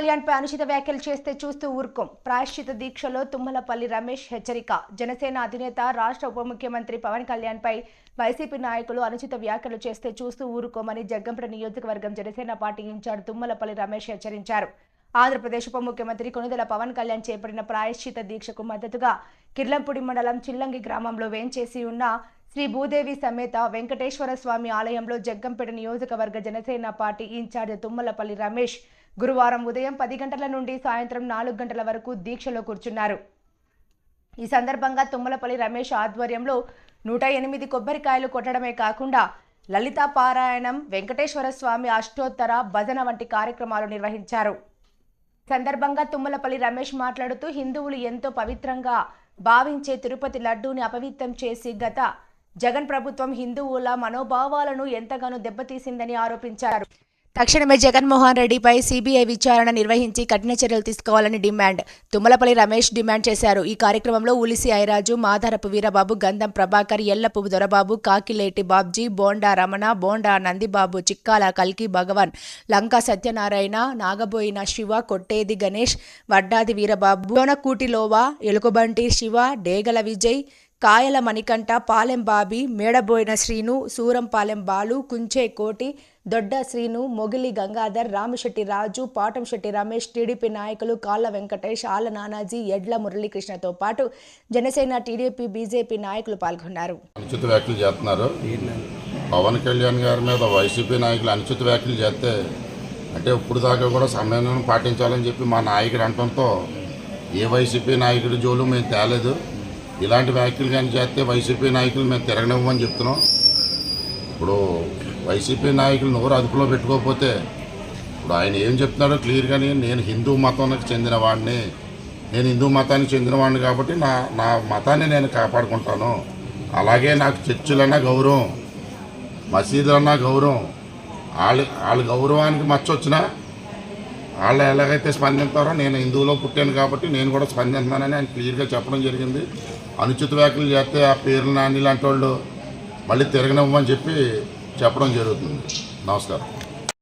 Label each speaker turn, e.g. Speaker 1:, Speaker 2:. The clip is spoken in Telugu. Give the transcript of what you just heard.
Speaker 1: కళ్యాణ్పై అనుచిత వ్యాఖ్యలు చేస్తే చూస్తూ ఊరుకోం. ప్రాయశ్చిత దీక్షలో తుమ్మలపల్లి రమేష్ హెచ్చరిక. జనసేన అధినేత రాష్ట్ర ఉప ముఖ్యమంత్రి పవన్ కళ్యాణ్ పై వైసీపీ నాయకులు అనుచిత వ్యాఖ్యలు చేస్తే చూస్తూ ఊరుకోమని జగ్గంపేట నియోజకవర్గం జనసేన పార్టీ ఇన్ఛార్జ్ తుమ్మలపల్లి రమేష్ హెచ్చరించారు. ఆంధ్రప్రదేశ్ ఉప ముఖ్యమంత్రి కొనుదల పవన్ కళ్యాణ్ చేపట్టిన ప్రాయశ్చిత దీక్షకు మద్దతుగా కిర్లంపూడి మండలం చిల్లంగి గ్రామంలో వేంచేసి ఉన్న శ్రీ భూదేవి సమేత వెంకటేశ్వర స్వామి ఆలయంలో జగ్గంపేట నియోజకవర్గ జనసేన పార్టీ ఇన్ఛార్జ్ తుమ్మలపల్లి రమేష్ గురువారం ఉదయం పది గంటల నుండి సాయంత్రం నాలుగు గంటల వరకు దీక్షలో కూర్చున్నారు. ఈ సందర్భంగా తుమ్మలపల్లి రమేష్ ఆధ్వర్యంలో నూట ఎనిమిది కొబ్బరికాయలు కొట్టడమే కాకుండా లలితా పారాయణం వెంకటేశ్వర స్వామి అష్టోత్తర భజన వంటి కార్యక్రమాలు నిర్వహించారు. సందర్భంగా తుమ్మలపల్లి రమేష్ మాట్లాడుతూ హిందువులు ఎంతో పవిత్రంగా భావించే తిరుపతి లడ్డూని అపవిత్రం చేసి గత జగన్ ప్రభుత్వం హిందువుల మనోభావాలను ఎంతగానో దెబ్బతీసిందని ఆరోపించారు. తక్షణమే జగన్మోహన్ రెడ్డిపై సీబీఐ విచారణ నిర్వహించి కఠిన చర్యలు తీసుకోవాలని డిమాండ్. తుమ్మలపల్లి రమేష్ డిమాండ్ చేశారు. ఈ కార్యక్రమంలో ఉలిసి ఐరాజు మాధారపు వీరబాబు గంధం ప్రభాకర్ ఎల్లపు దొరబాబు కాకిలేటి బాబ్జీ బోండా రమణ బోండా నందిబాబు చిక్కాల కల్కి భగవాన్ లంకా సత్యనారాయణ నాగబోయిన శివ కొట్టేది గణేష్ వడ్డాది వీరబాబు లోనకూటిలోవా ఎలుకబంటి శివ డేగల విజయ్ కాయల మణికంఠ పాలెం బాబి మేడబోయిన శ్రీను సూరంపాలెం బాలు కుంచే కోటి దొడ్డ శ్రీను మొగిలి గంగాధర్ రామిశెట్టి రాజు పాటంశెట్టి రమేష్ టీడీపీ నాయకులు కాళ్ళ వెంకటేష్ ఆల నానాజీ ఎడ్ల మురళీకృష్ణతో పాటు జనసేన టీడీపీ బీజేపీ నాయకులు పాల్గొన్నారు.
Speaker 2: అనుచిత వ్యాఖ్యలు చేస్తున్నారు. పవన్ కళ్యాణ్ గారి మీద వైసీపీ నాయకులు అనుచిత వ్యాఖ్యలు చేస్తే అంటే ఇప్పుడు దాకా కూడా సమన్వయం పాటించాలని చెప్పి మా నాయకుడు అంటంతో ఏ వైసీపీ నాయకుడి జోలు మేము తేలేదు. ఇలాంటి వ్యాఖ్యలు కానీ చేస్తే వైసీపీ నాయకులు మేము తిరగనివ్వమని చెప్తున్నాం. ఇప్పుడు వైసీపీ నాయకులు నోరు అదుపులో పెట్టుకోకపోతే ఇప్పుడు ఆయన ఏం చెప్తున్నాడో క్లియర్గానే నేను హిందూ మతానికి చెందినవాడిని నేను హిందూ మతానికి చెందినవాడిని కాబట్టి నా నా మతాన్ని నేను కాపాడుకుంటాను. అలాగే నాకు చర్చిలన్నా గౌరవం మసీదులన్నా గౌరవం వాళ్ళ వాళ్ళ గౌరవానికి మచ్చొచ్చినా వాళ్ళు ఎలాగైతే స్పందిస్తారో నేను హిందువులో పుట్టాను కాబట్టి నేను కూడా స్పందిస్తున్నానని ఆయన క్లియర్గా చెప్పడం జరిగింది. అనుచిత వ్యాఖ్యలు చేస్తే ఆ పేర్లు నాని లాంటి వాళ్ళు మళ్ళీ తిరగనివ్వమని చెప్పి చెప్పడం జరుగుతుంది. నమస్కారం.